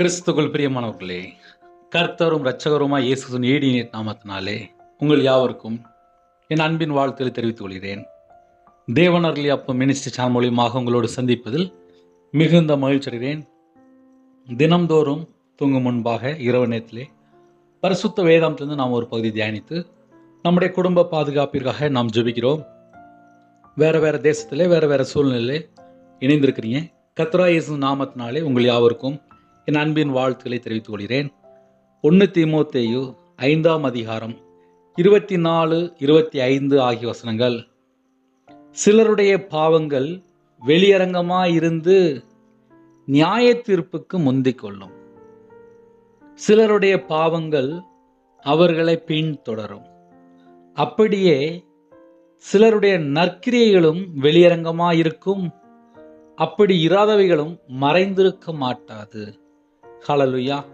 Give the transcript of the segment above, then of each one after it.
கிறிஸ்துக்குள் பிரியமானவர்களே கர்த்தரும் இரட்சகருமாய் இயேசுவின் ஏடிய நாமத்தினாலே உங்கள் யாவருக்கும் என் அன்பின் வாழ்த்துக்களை தெரிவித்துக் கொள்கிறேன். தேவனர்லி அப்போ மினிஸ்டர் சேனல் மூலியமாக உங்களோடு சந்திப்பதில் மிகுந்த மகிழ்ச்சி அடைகிறேன். தினம்தோறும் தூங்கும் முன்பாக இரவு நேரத்திலே பரிசுத்த வேதாந்திலிருந்து நாம் ஒரு பகுதி தியானித்து நம்முடைய குடும்ப பாதுகாப்பிற்காக நாம் ஜெபிக்கிறோம். வேறு வேறு தேசத்திலே வேறு வேறு சூழ்நிலையிலே இணைந்திருக்கிறீங்க. கத்ரா இயேசு நாமத்தினாலே உங்கள் யாவருக்கும் என் அன்பின் வாழ்த்துக்களை தெரிவித்துக் கொள்கிறேன். ஒன்று திமுத்தேயு ஐந்தாம் அதிகாரம் இருபத்தி நாலு இருபத்தி ஐந்து ஆகிய வசனங்கள். சிலருடைய பாவங்கள் வெளியரங்கமாயிருந்து நியாய தீர்ப்புக்கு முந்திக் கொள்ளும். சிலருடைய பாவங்கள் அவர்களை பின்தொடரும். அப்படியே சிலருடைய நற்கிரியைகளும் வெளியரங்கமாயிருக்கும். அப்படி இராதவைகளும் மறைந்திருக்க மாட்டாது. ஹலலுயா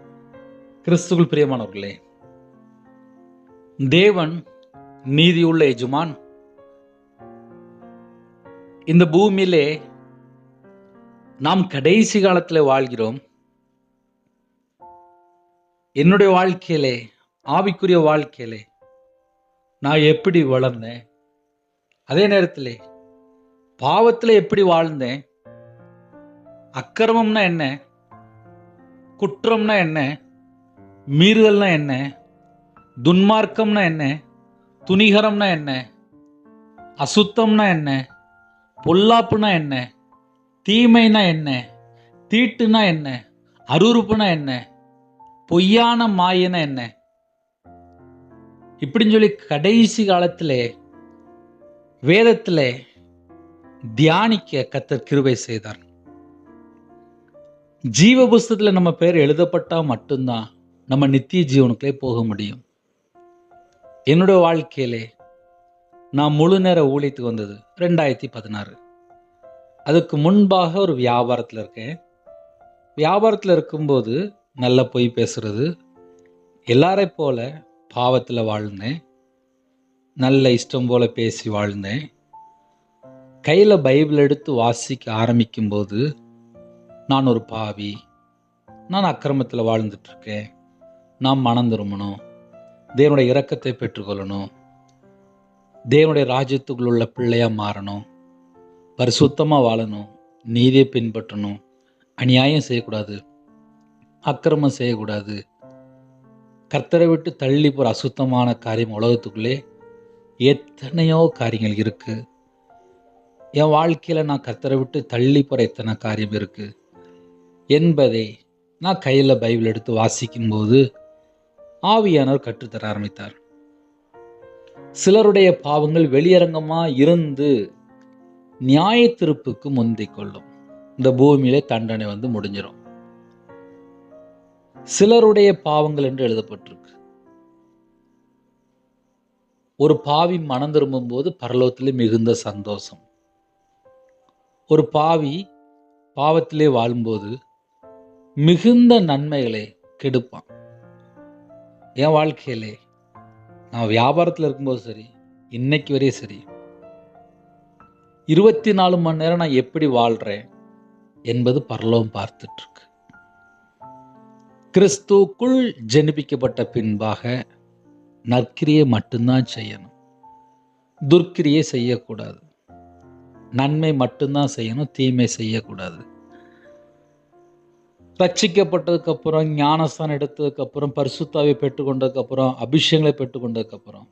கிறிஸ்துவுள் பிரியமானவர்களே தேவன் நீதியுள்ள எஜமான். இந்த பூமியிலே நாம் கடைசி காலத்தில் வாழ்கிறோம். என்னுடைய வாழ்க்கையிலே ஆவிக்குரிய வாழ்க்கையிலே நான் எப்படி வளர்ந்தேன்? அதே நேரத்தில் பாவத்தில் எப்படி வாழ்ந்தேன்? அக்கிரமம்னா என்ன? குற்றம்னா என்ன? மீறுதல்னா என்ன? துன்மார்க்கம்னா என்ன? துணிகரம்னா என்ன? அசுத்தம்னா என்ன? பொல்லாப்புனா என்ன? தீமைனா என்ன? தீட்டுனா என்ன? அருறுப்புனா என்ன? பொய்யான மாயனா என்ன? இப்படின்னு சொல்லி கடைசி காலத்தில் வேதத்தில் தியானிக்க கத்தர் கிருபை செய்தார். ஜீவ புஸ்தகத்தில் நம்ம பேர் எழுதப்பட்டால் மட்டும்தான் நம்ம நித்திய ஜீவனுக்குள்ளே போக முடியும். என்னுடைய வாழ்க்கையிலே நான் முழு நேர ஊழியத்துக்கு வந்தது ரெண்டாயிரத்தி பதினாறு. அதுக்கு முன்பாக ஒரு வியாபாரத்தில் இருக்கேன். வியாபாரத்தில் இருக்கும்போது நல்ல பொய் பேசுறது எல்லாரை போல பாவத்தில் வாழ்ந்தேன். நல்ல இஷ்டம் போல பேசி வாழ்ந்தேன். கையில் பைபிள் எடுத்து வாசிக்க ஆரம்பிக்கும்போது நான் ஒரு பாவி. நான் அக்கிரமத்தில் வாழ்ந்துட்டுருக்கேன் நான் மனம் திரும்பணும். தேவனுடைய இரக்கத்தை பெற்றுக்கொள்ளணும். தேவனுடைய ராஜ்யத்துக்குள்ள உள்ள பிள்ளையாக மாறணும். பரிசுத்தமாக வாழணும். நீதியை பின்பற்றணும். அநியாயம் செய்யக்கூடாது. அக்கிரமம் செய்யக்கூடாது. கர்த்தரை விட்டு தள்ளி போகிற அசுத்தமான காரியம் உலகத்துக்குள்ளே எத்தனையோ காரியங்கள் இருக்குது என் வாழ்க்கையில் நான் கர்த்தரை விட்டு தள்ளி போகிற எத்தனை காரியம் இருக்குது என்பதை நான் கையில் பைபிள் எடுத்து வாசிக்கும்போது ஆவியானவர் கற்றுத்தர ஆரம்பித்தார். சிலருடைய பாவங்கள் வெளியரங்கமாக இருந்து நியாய திருப்புக்கு முந்திக் கொள்ளும். இந்த பூமியிலே தண்டனை வந்து முடிஞ்சிடும் சிலருடைய பாவங்கள் என்று எழுதப்பட்டிருக்கு. ஒரு பாவி மனம் திரும்பும் போது பரலோகத்திலே மிகுந்த சந்தோஷம். ஒரு பாவி பாவத்திலே வாழும்போது மிகுந்த நன்மைகளை கெடுப்பான். என் வாழ்க்கையிலே நான் வியாபாரத்தில் இருக்கும்போது சரி இன்னைக்கு வரையும் சரி இருபத்தி நாலு மணி நேரம் நான் எப்படி வாழ்கிறேன் என்பது பரலோகம் பார்த்துட்ருக்கு. கிறிஸ்துக்குள் ஜெனிப்பிக்கப்பட்ட பின்பாக நற்கிரியை மட்டும்தான் செய்யணும். துர்க்கிரியை செய்யக்கூடாது. நன்மை மட்டும்தான் செய்யணும் தீமை செய்யக்கூடாது. ரட்சிக்கப்பட்டதுக்கு அப்புறம் ஞானஸ்தானம் எடுத்ததுக்கு அப்புறம் பரிசுத்தாவை பெற்றுக்கொண்டதுக்கு அப்புறம் அபிஷேகங்களை பெற்றுக்கொண்டதுக்கு அப்புறம்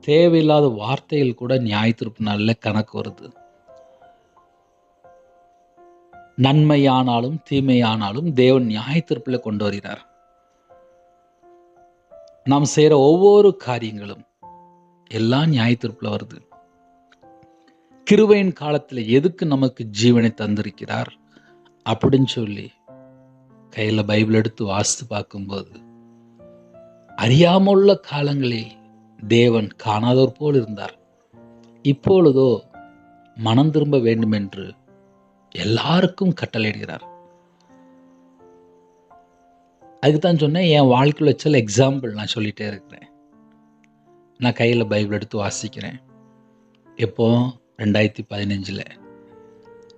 தேவையில்லாத வார்த்தைகள் கூட நியாயத்திருப்பு நல்ல கணக்கு வருது. நன்மையானாலும் தீமையானாலும் தேவன் நியாயத்திருப்பில் கொண்டு வருகிறார். நாம் செய்கிற ஒவ்வொரு காரியங்களும் எல்லாம் நியாயத்திருப்பில் வருது. கிருவையின் காலத்தில் எதுக்கு நமக்கு ஜீவனை தந்திருக்கிறார் அப்படின்னு சொல்லி கையில் பைபிள் எடுத்து வாசித்து பார்க்கும்போது அறியாமலுள்ள காலங்களில் தேவன் காணாதோர் போல் இருந்தார். இப்பொழுதோ மனம் திரும்ப வேண்டும் என்று எல்லாருக்கும் கட்டளையிடுகிறார். அதுக்கு தான் சொன்னேன் என் வாழ்க்கையில் வச்சல எக்ஸாம்பிள் நான் சொல்லிகிட்டே இருக்கிறேன். நான் கையில் பைபிள் எடுத்து வாசிக்கிறேன். எப்போ? ரெண்டாயிரத்தி பதினஞ்சில்.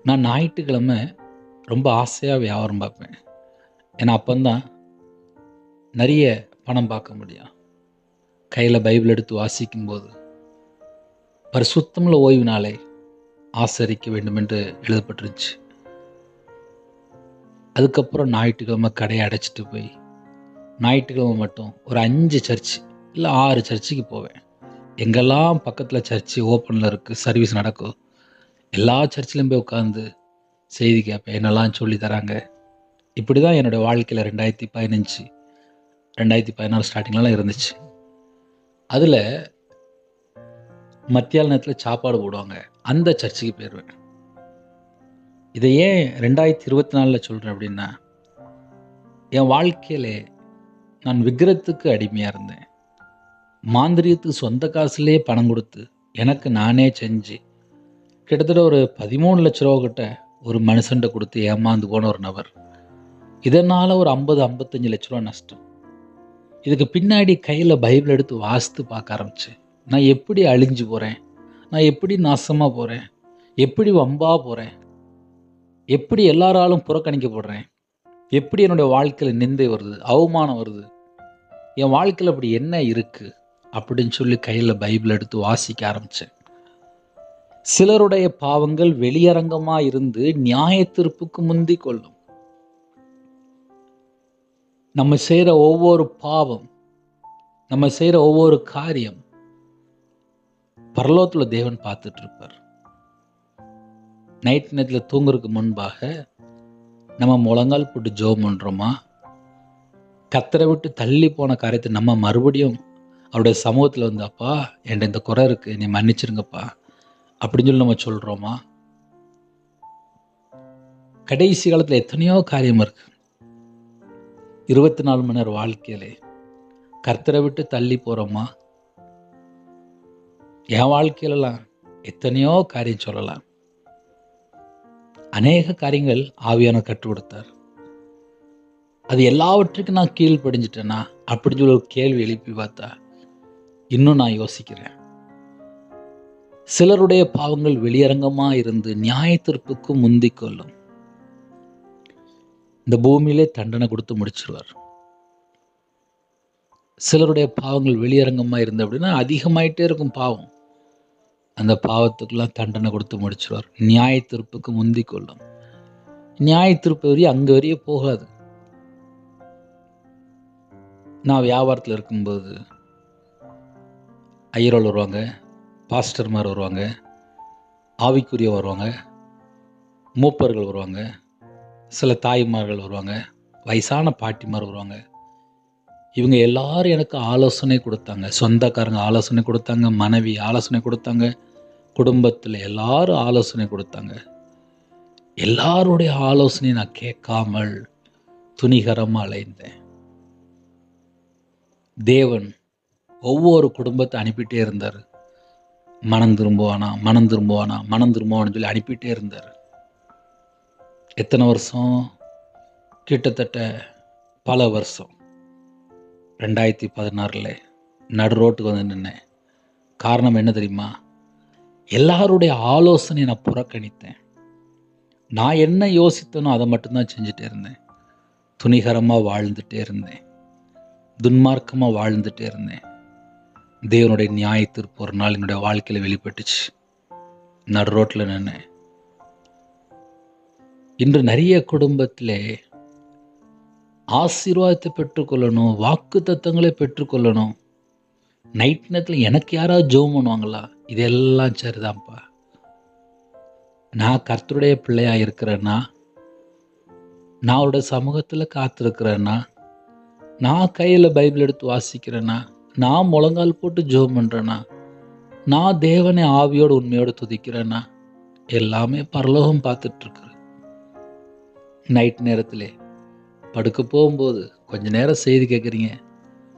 நான் ஞாயிற்றுக்கிழமை ரொம்ப ஆசையாக வியாபாரம் பார்ப்பேன். ஏன்னா அப்போந்தான் நிறைய பணம் பார்க்க முடியும். கையில் பைபிள் எடுத்து வாசிக்கும்போது பரிசுத்தமுள்ள ஓய்வு நாளை ஆசரிக்க வேண்டும் என்று எழுதப்பட்டிருந்துச்சு. அதுக்கப்புறம் ஞாயிற்றுக்கிழமை கடையை அடைச்சிட்டு போய் ஞாயிற்றுக்கிழமை மட்டும் ஒரு அஞ்சு சர்ச் இல்லை ஆறு சர்ச்சுக்கு போவேன். எங்கெல்லாம் பக்கத்தில் சர்ச்சு ஓப்பனில் இருக்குது சர்வீஸ் நடக்கும் எல்லா சர்ச்சிலையும் போய் உட்காந்து செய்தி கேட்பேன் என்னெல்லாம் சொல்லி தராங்க இப்படி தான் என்னோடய வாழ்க்கையில் ரெண்டாயிரத்தி பதினஞ்சு ரெண்டாயிரத்தி பதினாறு ஸ்டார்டிங்லலாம் இருந்துச்சு. அதில் மத்தியான நேரத்தில் சாப்பாடு போடுவாங்க. அந்த சர்ச்சுக்கு போயிடுவேன் இதை ஏன் ரெண்டாயிரத்தி இருபத்தி நாலில் சொல்கிறேன் அப்படின்னா என் வாழ்க்கையிலே நான் விக்கிரத்துக்கு அடிமையாக இருந்தேன். மாந்திரியத்துக்கு சொந்த காசுலேயே பணம் கொடுத்து எனக்கு நானே செஞ்சு கிட்டத்தட்ட ஒரு பதிமூணு லட்ச ரூபா கிட்ட ஒரு மனுஷன்ட்ட கொடுத்து ஏமாந்து போன ஒரு நபர். இதனால் ஒரு ஐம்பது ஐம்பத்தஞ்சு லட்ச ரூபா நஷ்டம். இதுக்கு பின்னாடி கையில் பைபிள் எடுத்து வாசித்து பார்க்க ஆரம்பித்தேன் நான் எப்படி அழிஞ்சு போகிறேன் நான் எப்படி நாசமாக போகிறேன் எப்படி வம்பாக போகிறேன் எப்படி எல்லாராலும் புறக்கணிக்கப்படுறேன்? எப்படி என்னுடைய வாழ்க்கையில் நிந்தை வருது? அவமானம் வருது? என் வாழ்க்கையில் அப்படி என்ன இருக்குது அப்படின்னு சொல்லி கையில் பைபிள் எடுத்து வாசிக்க ஆரம்பித்தேன் சிலருடைய பாவங்கள் வெளியரங்கமாக இருந்து நியாய தீர்ப்புக்கு முந்தி கொள்ளும். நம்ம செய்கிற ஒவ்வொரு பாவம் நம்ம செய்கிற ஒவ்வொரு காரியம் பரலோகத்தில் தேவன் பார்த்துட்டு இருப்பார் நைட் நேரத்தில் தூங்குறதுக்கு முன்பாக நம்ம முழங்கால் போட்டு ஜோம் பண்ணுறோமா கத்தரை விட்டு தள்ளி போன காரியத்தை நம்ம மறுபடியும் அவருடைய சமூகத்தில் வந்து அப்பா என்கிட்ட இந்த குறை இருக்குது நீ மன்னிச்சிருங்கப்பா. அப்படின்னு சொல்லி நம்ம சொல்கிறோமா கடைசி காலத்தில் எத்தனையோ காரியம் இருக்குது இருபத்தி நாலு மணி நேரம் வாழ்க்கையிலே கர்த்தரை விட்டு தள்ளி போகிறோமா என் வாழ்க்கையிலலாம் எத்தனையோ காரியம் சொல்லலாம். அநேக காரியங்கள் ஆவியான கற்றுக் கொடுத்தார். அது எல்லாவற்றுக்கும் நான் கீழ்ப்படிஞ்சிட்டேனா? அப்படின்னு சொல்லி ஒரு கேள்வி எழுப்பி பார்த்தா இன்னும் நான் யோசிக்கிறேன். சிலருடைய பாவங்கள் வெளியரங்கமாக இருந்து நியாயத்திற்புக்கு முந்திக்கொள்ளும் கொள்ளும். இந்த பூமியிலே தண்டனை கொடுத்து முடிச்சிருவார். சிலருடைய பாவங்கள் வெளியரங்கமாக இருந்து அப்படின்னா அதிகமாயிட்டே இருக்கும் பாவம். அந்த பாவத்துக்கெல்லாம் தண்டனை கொடுத்து முடிச்சிருவார். நியாய தீர்ப்புக்கு முந்தி கொள்ளும். நியாய தீர்ப்பு வரையும் அங்கே வரையே போகாது. நான் வியாபாரத்தில் இருக்கும்போது ஐயரோல் வருவாங்க பாஸ்டர்மார் வருவாங்க ஆவிக்குரிய வருவாங்க மூப்பர்கள் வருவாங்க சில தாய்மார்கள் வருவாங்க வயசான பாட்டிமார் வருவாங்க. இவங்க எல்லாரும் எனக்கு ஆலோசனை கொடுத்தாங்க. சொந்தக்காரங்க ஆலோசனை கொடுத்தாங்க மனைவி ஆலோசனை கொடுத்தாங்க குடும்பத்தில் எல்லாரும் ஆலோசனை கொடுத்தாங்க. எல்லாருடைய ஆலோசனை நான் கேட்காமல் துணிகரமாக அலைந்தேன். தேவன் ஒவ்வொரு குடும்பத்தை அனுப்பிட்டே இருந்தார். மனம் திரும்புவானா மனம் திரும்புவானா மனம் திரும்புவான்னு சொல்லி அனுப்பிட்டே இருந்தார். எத்தனை வருஷம்? கிட்டத்தட்ட பல வருஷம். ரெண்டாயிரத்தி பதினாறில் நடு ரோட்டுக்கு வந்து நின்னேன். காரணம் என்ன தெரியுமா? எல்லாருடைய ஆலோசனை நான் புறக்கணித்தேன். நான் என்ன யோசித்தனோ அதை மட்டும்தான் செஞ்சுட்டே இருந்தேன். துணிகரமாக வாழ்ந்துட்டே இருந்தேன். துன்மார்க்கமாக வாழ்ந்துட்டே இருந்தேன். தேவனுடைய நியாயத்திற்கு ஒரு நாள் என்னுடைய வாழ்க்கையில் வெளிப்பட்டுச்சு. நடு ரோட்டில் நின்னேன். இன்று நிறைய குடும்பத்திலே ஆசீர்வாதத்தை பெற்றுக்கொள்ளணும் வாக்கு தத்துவங்களை பெற்றுக்கொள்ளணும். நைட் நேரத்தில் எனக்கு யாராவது ஜோம் பண்ணுவாங்களா? இதெல்லாம் சரிதான்ப்பா. நான் கர்த்தருடைய பிள்ளையாக இருக்கிறேன்னா நான் அவருடைய சமூகத்தில் காத்திருக்கிறேன்னா நான் கையில் பைபிள் எடுத்து வாசிக்கிறேன்னா நான் முழங்கால் போட்டு ஜோம் பண்ணுறேன்னா நான் தேவனை ஆவியோடு உண்மையோடு துதிக்கிறேன்னா எல்லாமே பரலோகம் பார்த்துட்ருக்குறேன் நைட் நேரத்தில் படுக்க போகும்போது கொஞ்ச நேரம் செய்தி கேட்குறீங்க.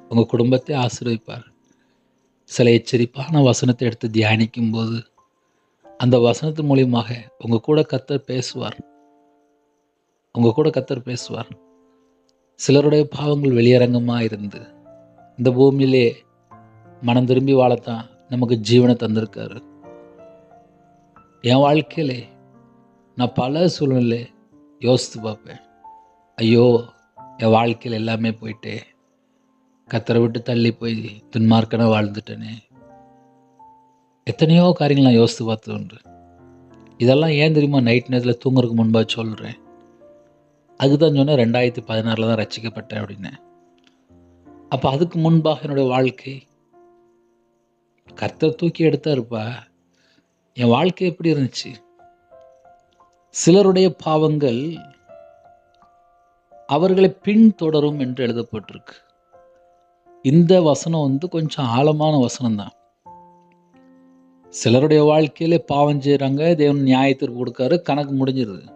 உங்கள் குடும்பத்தை ஆசீர்வதிப்பார். சில எச்சரிப்பான வசனத்தை எடுத்து தியானிக்கும் போது அந்த வசனத்தின் மூலியமாக உங்கள் கூட கத்தர் பேசுவார். உங்கள் கூட கத்தர் பேசுவார். சிலருடைய பாவங்கள் வெளியரங்கமாக இருந்து இந்த பூமியிலே மனம் திரும்பி வாழத்தான் நமக்கு ஜீவனை தந்திருக்காரு. என் வாழ்க்கையிலே நான் பல சூழ்நிலை யோசித்து பார்ப்பேன். ஐயோ என் வாழ்க்கையில் எல்லாமே போயிட்டு. கத்தரை விட்டு தள்ளி போய் துன்மார்க்கன வாழ்ந்துட்டேனே. எத்தனையோ காரியங்கள் நான் யோசித்து பார்த்தது உண்டு. இதெல்லாம் ஏன் தெரியுமா? நைட் நேரத்தில் தூங்குறதுக்கு முன்பாக சொல்கிறேன் அதுதான் சொன்னேன் ரெண்டாயிரத்தி பதினாறில் தான் ரசிக்கப்பட்டேன் அப்படின்னு. அப்போ அதுக்கு முன்பாக என்னுடைய வாழ்க்கை. கர்த்தர் தூக்கி எடுத்தாருப்பா. என் வாழ்க்கை எப்படி இருந்துச்சு? சிலருடைய பாவங்கள் அவர்களை பின்தொடரும் என்று எழுதப்பட்டிருக்கு. இந்த வசனம் வந்து கொஞ்சம் ஆழமான வசனம் தான் சிலருடைய வாழ்க்கையில பாவம் செய்கிறாங்க தேவன் நியாயத்திற்கு கொடுக்காரு கணக்கு முடிஞ்சிருது.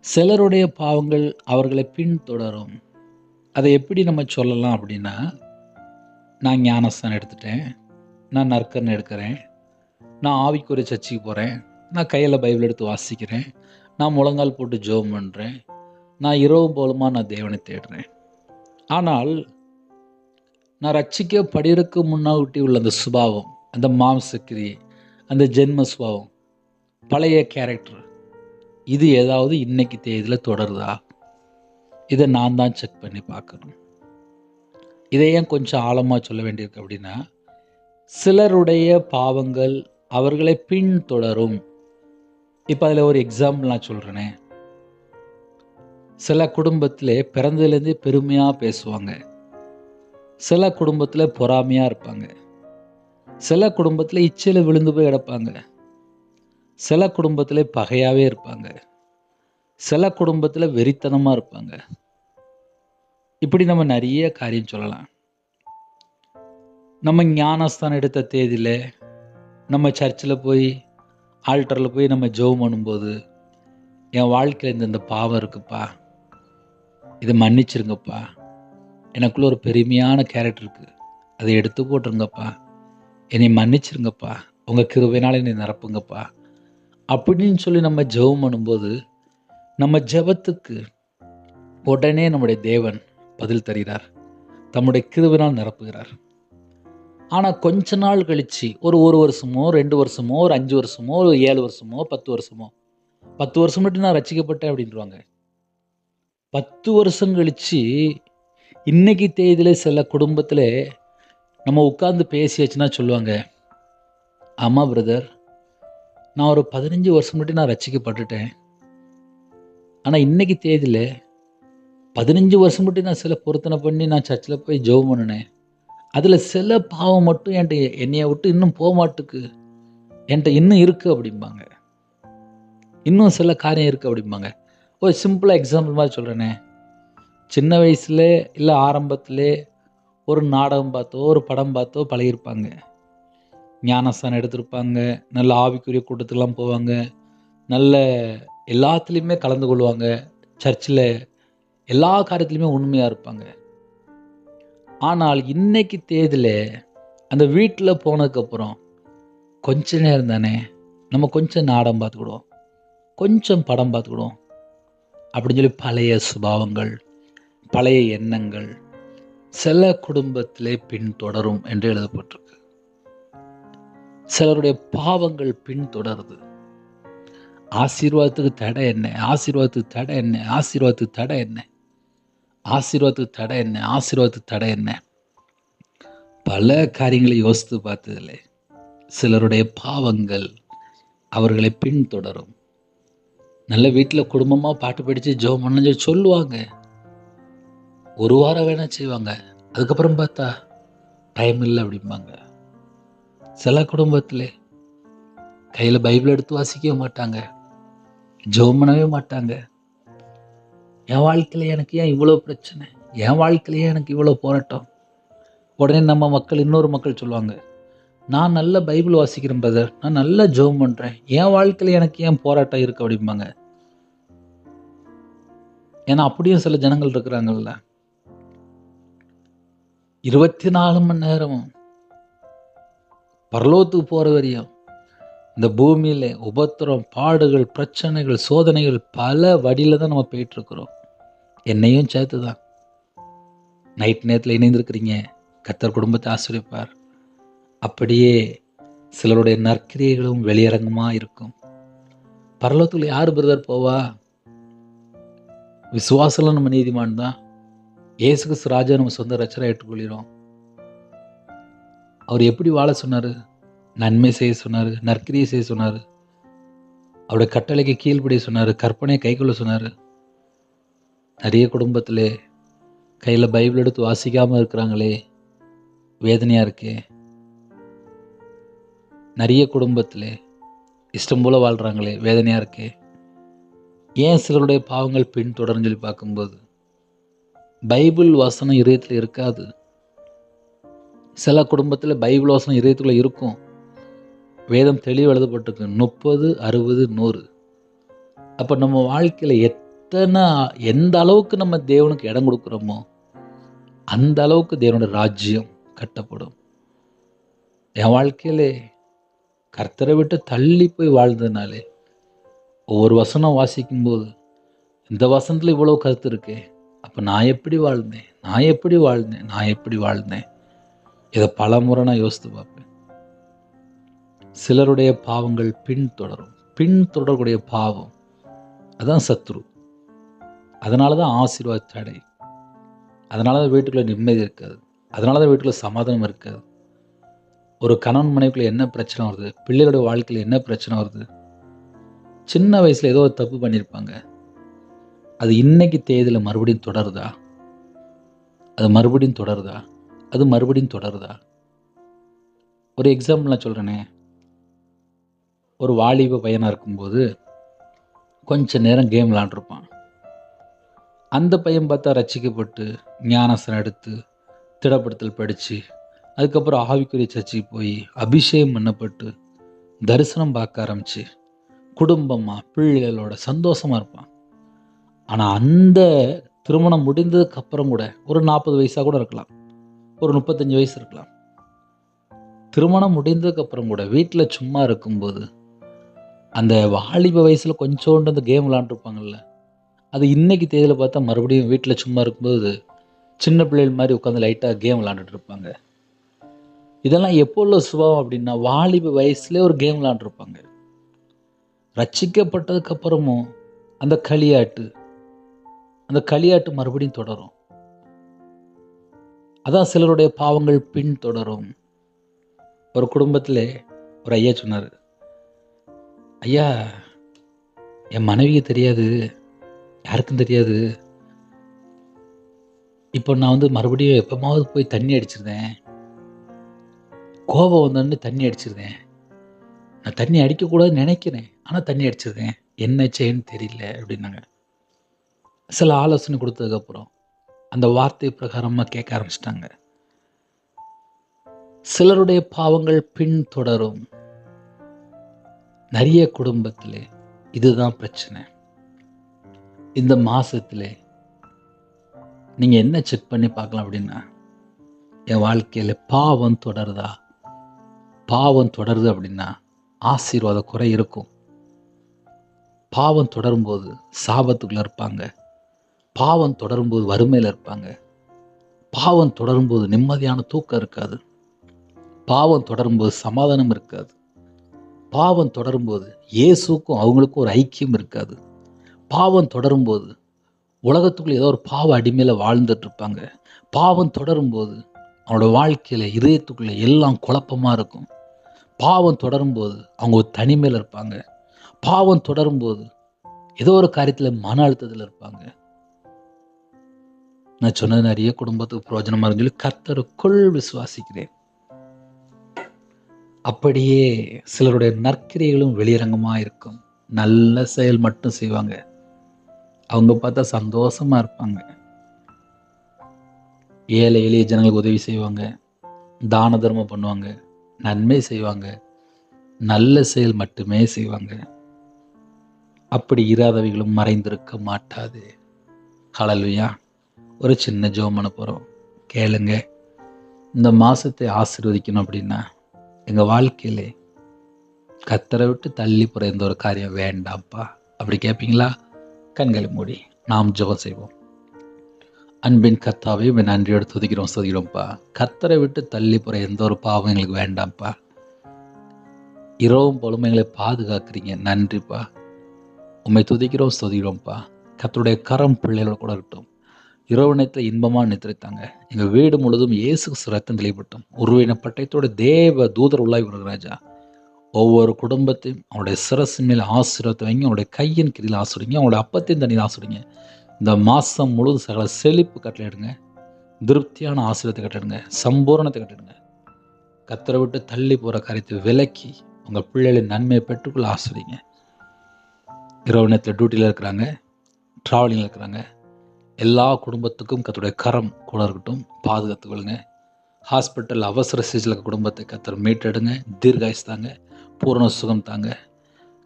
சிலருடைய பாவங்கள் அவர்களை பின்தொடரும். அதை எப்படி நம்ம சொல்லலாம் அப்படின்னா நான் ஞானஸ்தானம் எடுத்துட்டேன் நான் நற்கரன் எடுக்கிறேன் நான் ஆவிக்குரிய சர்ச்சைக்கு போகிறேன் நான் கையில் பைபிள் எடுத்து வாசிக்கிறேன். நான் முழங்கால் போட்டு ஜோம் பண்ணுறேன் நான் இரவு போலுமா நான் தேவனை தேடுறேன். ஆனால் நான் ரட்சிக்க ரட்சிக்கப்படுறதுக்கு முன்னாட்டி உள்ள அந்த சுபாவம் அந்த மாம்சக்கிரி அந்த ஜென்ம சுபாவம் பழைய கேரக்டர் இது ஏதாவது இன்னைக்கு தேதியில் தொடருதா? இதை நான் தான் செக் பண்ணி பார்க்கணும். இதை ஏன் கொஞ்சம் ஆழமாக சொல்ல வேண்டியிருக்கு அப்படின்னா சிலருடைய பாவங்கள் அவர்களை பின்தொடரும். இப்போ அதில் ஒரு எக்ஸாம்பிள் நான் சொல்கிறேனே சில குடும்பத்தில் பிறந்ததுலேருந்தே பெருமையாக பேசுவாங்க. சில குடும்பத்தில் பொறாமையாக இருப்பாங்க. சில குடும்பத்தில் இச்சையில் விழுந்து போய் கிடப்பாங்க. சில குடும்பத்தில் பகையாகவே இருப்பாங்க. சில குடும்பத்தில் வெறித்தனமாக இருப்பாங்க. இப்படி நம்ம நிறைய காரியம் சொல்லலாம். நம்ம ஞானஸ்தானம் எடுத்த தேதியில் நம்ம சர்ச்சில் போய் ஆல்டரில் போய் நம்ம ஜெபம் பண்ணும்போது என் வாழ்க்கையில் இந்த இந்த பாவம் இருக்குப்பா. இதை மன்னிச்சிருங்கப்பா. எனக்குள்ள ஒரு பெருமையான கேரக்டர் இருக்குது அதை எடுத்து போட்டுருங்கப்பா. என்னை மன்னிச்சிருங்கப்பா. உங்கள் கிருவினால் என்னை நிரப்புங்கப்பா. அப்படின்னு சொல்லி நம்ம ஜெபம் பண்ணும்போது நம்ம ஜெபத்துக்கு உடனே நம்முடைய தேவன் பதில் தருகிறார். தம்முடைய கிருவினால் நிரப்புகிறார். ஆனால் கொஞ்ச நாள் கழித்து ஒரு ஒரு வருஷமோ ரெண்டு வருஷமோ ஒரு அஞ்சு வருஷமோ ஒரு ஏழு வருஷமோ பத்து வருஷமோ பத்து வருஷம் மட்டும் நான் ரசிக்கப்பட்டேன் அப்படின்றாங்க. பத்து வருஷம் கழித்து இன்னைக்கு தேதியில் சில குடும்பத்தில் நம்ம உட்காந்து பேசியாச்சுன்னா சொல்லுவாங்க ஆமாம் பிரதர் நான் ஒரு பதினஞ்சு வருஷம் மட்டும் நான் ரசிக்கப்பட்டுட்டேன். ஆனால் இன்னைக்கு தேதியில் பதினஞ்சு வருஷம் மட்டும் நான் சில பொருத்தனை பண்ணி நான் சர்ச்சில் போய் ஜெபம் பண்ணினேன். அதில் சில பாவம் மட்டும் என்கிட்ட என்னையை விட்டு இன்னும் போக மாட்டுக்கு. என்கிட்ட இன்னும் இருக்குது அப்படிம்பாங்க. இன்னும் சில காரியம் இருக்குது அப்படிம்பாங்க. ஒரு சிம்பிளாக எக்ஸாம்பிள் மாதிரி சொல்கிறேனே சின்ன வயசுல இல்லை ஆரம்பத்திலே ஒரு நாடகம் பார்த்தோ ஒரு படம் பார்த்தோ பழகிருப்பாங்க ஞானஸ்தானம் எடுத்திருப்பாங்க. நல்ல ஆவிக்குரிய கூட்டத்துக்கெலாம் போவாங்க. நல்ல எல்லாத்துலேயுமே கலந்து கொள்வாங்க. சர்ச்சில் எல்லா காரியத்துலேயுமே உண்மையாக இருப்பாங்க. ஆனால் இன்னைக்கு தேதியில் அந்த வீட்டில் போனதுக்கப்புறம் கொஞ்ச நேரம் தானே நம்ம கொஞ்சம் நாடம் பார்த்துக்கிடுவோம். கொஞ்சம் படம் பார்த்துக்கிடுவோம். அப்படின்னு சொல்லி பழைய சுபாவங்கள் பழைய எண்ணங்கள் சில குடும்பத்திலே பின்தொடரும் என்று எழுதப்பட்டிருக்கு. சிலருடைய பாவங்கள் பின்தொடருது. ஆசீர்வாதத்துக்கு தடை என்ன? ஆசீர்வாதத்துக்கு தடை என்ன? ஆசீர்வாதத்துக்கு தடை என்ன? ஆசீர்வாதத்துக்கு தடை என்ன? ஆசீர்வாதத்துக்கு தடை என்ன? பல காரியங்களை யோசித்து பார்த்ததில்லை. சிலருடைய பாவங்கள் அவர்களை பின்தொடரும். நல்ல வீட்டில் குடும்பமாக பாட்டு படித்து ஜோம் பண்ணி சொல்லுவாங்க. ஒரு வாரம் வேணால் செய்வாங்க. அதுக்கப்புறம் பார்த்தா டைம் இல்லை அப்படிம்பாங்க. சில குடும்பத்தில் கையில் பைபிள் எடுத்து வாசிக்கவே மாட்டாங்க. ஜோம் பண்ணவே மாட்டாங்க. என் வாழ்க்கையில் எனக்கு ஏன் இவ்வளோ பிரச்சனை? என் வாழ்க்கையிலேயே எனக்கு இவ்வளோ போராட்டம்? உடனே நம்ம மக்கள் இன்னொரு மக்கள் சொல்லுவாங்க நான் நல்ல பைபிள் வாசிக்கிறேன் பிரதர் நான் நல்லா ஜோம் பண்ணுறேன் என் வாழ்க்கையில் எனக்கு ஏன் போராட்டம் இருக்கு? அப்படிம்பாங்க. ஏன்னா அப்படியும் சில ஜனங்கள் இருக்கிறாங்கல்ல. இருபத்தி நாலு மணி நேரமும் பரலோத்துக்கு போகிற வரையும் இந்த பூமியில் உபத்திரம் பாடுகள் பிரச்சனைகள் சோதனைகள் பல வழியில் தான் நம்ம போயிட்டுருக்குறோம் என்னையும் சேர்த்து தான் நைட் நேரத்தில் இணைந்திருக்கிறீங்க. கத்தர் குடும்பத்தை ஆசிரியப்பார் அப்படியே சிலருடைய நற்கிரியைகளும் வெளியரங்கமாக இருக்கும். பரலோகத்தில் யார் பிரதர் போவா? விசுவாசம்லாம் நம்ம நீதிமான் தான். இயேசு கிறிஸ்து ராஜா நம்ம சொந்த ரச்சனை ஏற்றுக்கொள்கிறோம். அவர் எப்படி வாழ சொன்னார்? நன்மை செய்ய சொன்னார் நற்கிரியை செய்ய சொன்னார். அவருடைய கட்டளைக்கு கீழ்ப்படிய சொன்னார் கற்பனையை கைக்கொள்ள சொன்னார். நிறைய குடும்பத்திலே கையில் பைபிள் எடுத்து வாசிக்காமல் இருக்கிறாங்களே. வேதனையாக இருக்கே. நிறைய குடும்பத்திலே இஷ்டம் போல் வாழ்கிறாங்களே வேதனையாக இருக்கே. ஏன் சிலருடைய பாவங்கள் பின்தொடர்ன்னு சொல்லி பார்க்கும்போது பைபிள் வசனம் இதயத்தில் இருக்காது. சில குடும்பத்தில் பைபிள் வசனம் இதயத்தில் இருக்கும். வேதம் தெளிவு எழுதப்பட்டிருக்கு. முப்பது அறுபது நூறு. அப்போ நம்ம வாழ்க்கையில் எத்தனை எந்த அளவுக்கு நம்ம தேவனுக்கு இடம் கொடுக்குறோமோ அந்த அளவுக்கு தேவனோட ராஜ்யம் கட்டப்படும். என் வாழ்க்கையிலே கர்த்தரை விட்டு தள்ளி போய் வாழ்ந்ததுனாலே ஒவ்வொரு வசனம் வாசிக்கும்போது இந்த வசனத்தில் இவ்வளோ கருத்து இருக்கே அப்போ நான் எப்படி வாழ்ந்தேன் நான் எப்படி வாழ்ந்தேன் நான் எப்படி வாழ்ந்தேன்? இதை பல முறை நான் யோசித்து பார்ப்பேன். சிலருடைய பாவங்கள் பின்தொடரும் பின்தொடரக்கூடிய பாவம் அதான் சத்ரு. அதனால தான் ஆசீர்வாத தடை அதனால தான் வீட்டுக்குள்ளே நிம்மதி இருக்காது. அதனால தான் வீட்டுக்குள்ளே சமாதானம் இருக்காது. ஒரு கணவன் மனைவிக்குள்ள என்ன பிரச்சனை வருது? பிள்ளைகளோட வாழ்க்கையில் என்ன பிரச்சனை வருது? சின்ன வயசில் ஏதோ ஒரு தப்பு பண்ணியிருப்பாங்க அது இன்னைக்கு தேதியில் மறுபடியும் தொடருதா? அது மறுபடியும் தொடருதா? அது மறுபடியும் தொடருதா? ஒரு எக்ஸாம்பிள் நான் சொல்கிறேனே ஒரு வாலிப பையனாக இருக்கும்போது கொஞ்ச நேரம் கேம் விளாண்டுருப்பான் அந்த பையன் பார்த்தா ரசிக்கப்பட்டு ஞானசனம் எடுத்து திடப்படுத்தல் படித்து அதுக்கப்புறம் ஆவிக்குரிய சர்ச்சைக்கு போய் அபிஷேகம் பண்ணப்பட்டு தரிசனம் பார்க்க ஆரம்பிச்சு. குடும்பமாக பிள்ளைகளோட சந்தோஷமாக இருப்பான். ஆனால் அந்த திருமணம் முடிந்ததுக்கு அப்புறம் கூட ஒரு நாற்பது வயசாக கூட இருக்கலாம். ஒரு முப்பத்தஞ்சு வயசு இருக்கலாம். திருமணம் முடிந்ததுக்கு அப்புறம் கூட வீட்டில் சும்மா இருக்கும்போது அந்த வாலிப வயசில் கொஞ்சோண்டு அந்த கேம் விளாண்டுருப்பாங்கல்ல அது இன்றைக்கி தேதியில் பார்த்தா மறுபடியும் வீட்டில் சும்மா இருக்கும்போது சின்ன பிள்ளைகள் மாதிரி உட்காந்து லைட்டாக கேம் விளாண்டுட்டு இருப்பாங்க. இதெல்லாம் எப்போ உள்ள சுபாவம் அப்படின்னா வாலிப வயசுலேயே ஒரு கேம் விளாண்டுருப்பாங்க ரச்சிக்கப்பட்டதுக்கப்புறமும் அந்த களியாட்டு அந்த களியாட்டு மறுபடியும் தொடரும். அதான் சிலருடைய பாவங்கள் பின் தொடரும். ஒரு குடும்பத்தில் ஒரு ஐயா சொன்னார் ஐயா என் மனைவிக்கு தெரியாது யாருக்கும் தெரியாது. இப்போ நான் வந்து மறுபடியும் எப்போமாவது போய் தண்ணி அடிச்சிருந்தேன். கோபம் வந்தோடனே தண்ணி அடிச்சிருந்தேன். நான் தண்ணி அடிக்கக்கூடாதுன்னு நினைக்கிறேன். ஆனால் தண்ணி அடிச்சிருந்தேன். என்ன செய்யன்னு தெரியல அப்படின்னாங்க. சில ஆலோசனை கொடுத்ததுக்கப்புறம் அந்த வார்த்தை பிரகாரமாக கேட்க ஆரம்பிச்சிட்டாங்க. சிலருடைய பாவங்கள் பின் தொடரும் நிறைய குடும்பத்தில் இதுதான் பிரச்சனை. இந்த மாதத்தில் நீங்கள் என்ன செக் பண்ணி பார்க்கலாம் அப்படின்னா என் வாழ்க்கையில் பாவம் தொடருதா? பாவம் தொடருது அப்படின்னா ஆசீர்வாத குறை இருக்கும். பாவம் தொடரும்போது சாபத்துக்குள்ளே இருப்பாங்க. பாவம் தொடரும்போது வறுமையில் இருப்பாங்க. பாவம் தொடரும்போது நிம்மதியான தூக்கம் இருக்காது. பாவம் தொடரும்போது சமாதானம் இருக்காது. பாவம் தொடரும்போது இயேசுக்கும் அவங்களுக்கும் ஒரு ஐக்கியம் இருக்காது. பாவம் தொடரும்போது உலகத்துக்குள்ளே ஏதோ ஒரு பாவ அடிமையில் வாழ்ந்துட்டுருப்பாங்க. பாவம் தொடரும்போது அவனோட வாழ்க்கையில் இதயத்துக்குள்ளே எல்லாம் குழப்பமாக இருக்கும். பாவம் தொடரும்போது அவங்க ஒரு தனிமையில் இருப்பாங்க. பாவம் தொடரும்போது ஏதோ ஒரு காரியத்தில் மன அழுத்தத்தில் இருப்பாங்க. நான் சொன்னது நிறைய குடும்பத்துக்கு பிரயோஜனமாக இருந்து கர்த்தருக்குள் விசுவாசிக்கிறேன். அப்படியே சிலருடைய நற்கிரைகளும் வெளியரங்கமாக இருக்கும். நல்ல செயல் மட்டும் செய்வாங்க. அவங்க பார்த்தா சந்தோஷமாக இருப்பாங்க. ஏழை எளிய ஜனங்களுக்கு உதவி செய்வாங்க. தான தர்மம் பண்ணுவாங்க. நன்மை செய்வாங்க. நல்ல செயல் மட்டுமே செய்வாங்க. அப்படி இராதவைகளும் மறைந்திருக்க மாட்டாது. ஹalleluya. ஒரு சின்ன ஜெபம் பண்ண போகிறோம் கேளுங்க. இந்த மாதத்தை ஆசிர்வதிக்கணும் அப்படின்னா எங்கள் வாழ்க்கையிலே கத்தரை விட்டு தள்ளி போகிற எந்த ஒரு காரியம் வேண்டாம்ப்பா. அப்படி கேட்பீங்களா கண்களை மூடி நாம் ஜெபம் செய்வோம். அன்பின் கத்தாவே உம்மை நன்றியோடு துதிக்கிறோம் துதிக்கிறோம்ப்பா கத்தரை விட்டு தள்ளி போகிற எந்த ஒரு பாவம் எங்களுக்கு வேண்டாம்ப்பா இரவும் பொழுமைகளை பாதுகாக்கிறீங்க நன்றிப்பா. உம்மை துதிக்கிறோம் துதிக்கிறோம்ப்பா கத்தருடைய கரம் பிள்ளைகளோட கூட இருக்கட்டும். இரவு நேரத்தில் இன்பமாக நித்திரைத்தாங்க எங்கள் வீடு முழுதும் இயேசு ரத்தம் தெளிப்பட்டோம் உருவின பட்டயத்தோட தேவ தூதர் உள்ளாய் வருகிறாஜா ஒவ்வொரு குடும்பத்தையும் அவனுடைய சிரசு மேல் ஆசீர்வத்தை வைங்க அவனுடைய கையின் கீழில் ஆசிரிங்க அவனுடைய அப்பத்தையும் தண்ணியில் ஆசிரிங்க இந்த மாதம் முழுவதும் சகல செழிப்பு கட்டளையிடுங்க. திருப்தியான ஆசீர்வத்தை கட்டிடுங்க சம்பூரணத்தை கட்டிடுங்க கத்தரை விட்டு தள்ளி போகிற காரியத்தை விலக்கி உங்கள் பிள்ளைகளின் நன்மையை பெற்றுக்கொள்ள ஆசிரிங்க இரவு நேரத்தில் டியூட்டியில் இருக்கிறாங்க ட்ராவலிங்கில் இருக்கிறாங்க. எல்லா குடும்பத்துக்கும் கத்தருடைய கரம் கூட இருக்கட்டும் பாதுகாத்துக்கொள்ளுங்க ஹாஸ்பிட்டல் அவசர சிகிச்சையில் இருக்க குடும்பத்தை கத்தர் மீட்டெடுங்க தீர்காயசு தாங்க பூரண சுகம் தாங்க.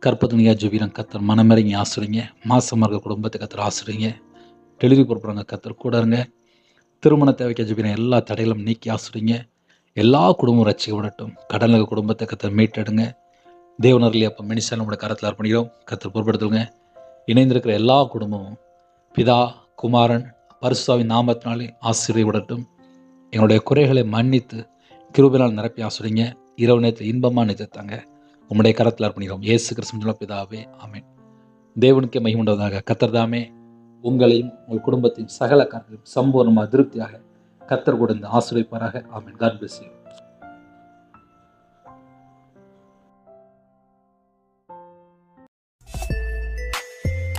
கற்பத்தனியா ஜுபீரம் கத்தர் மனமிறங்கி ஆசிரிங்க. மாசமாக இருக்க குடும்பத்தை கத்தர் ஆசிரிங்க. டெலிவரி பொறுப்புறாங்க கத்தர் கூட இருங்க. திருமண தேவைக்கு ஜுபீரம் எல்லா தடைகளும் நீக்கி ஆசிரிங்க. எல்லா குடும்பமும் ரசிக்க விடட்டும். கடலுக்கு குடும்பத்தை கத்தர் மீட்டெடுங்க. தேவனர்களே அப்போ மினிஸ்டர் நம்முடைய கரத்தில் அர்ப்பணிக்கிறோம். கத்தர் பொறுப்படுத்துங்க. இணைந்திருக்கிற எல்லா குடும்பமும் பிதா குமாரன் பரிசுத்தாவின் நாமத்தினாலே விடட்டும். எங்களுடைய குறைகளை மன்னித்து கிருபினால் நிரப்பி ஆசிரிங்க. இரவு நேரத்தில் இன்பமாக நினைத்தாங்க உம்முடைய கரத்தில் அர்ப்பணிக்கிறோம் ஏசு கிறிஸ்துவ பிதாவே ஆமேன் தேவனுக்கே மகிமுண்டதாக கத்தர்தாமே உங்களையும் உங்கள் குடும்பத்தையும் சகல காரியத்தையும் சம்பூர்ணமாக திருப்தியாக கத்தர் கொடுத்து ஆசிரியப்பாராக amen God bless you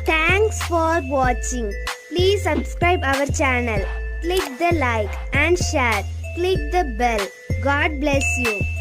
Thanks for watching. Please subscribe our channel. Click the like and share. Click the bell. God bless you.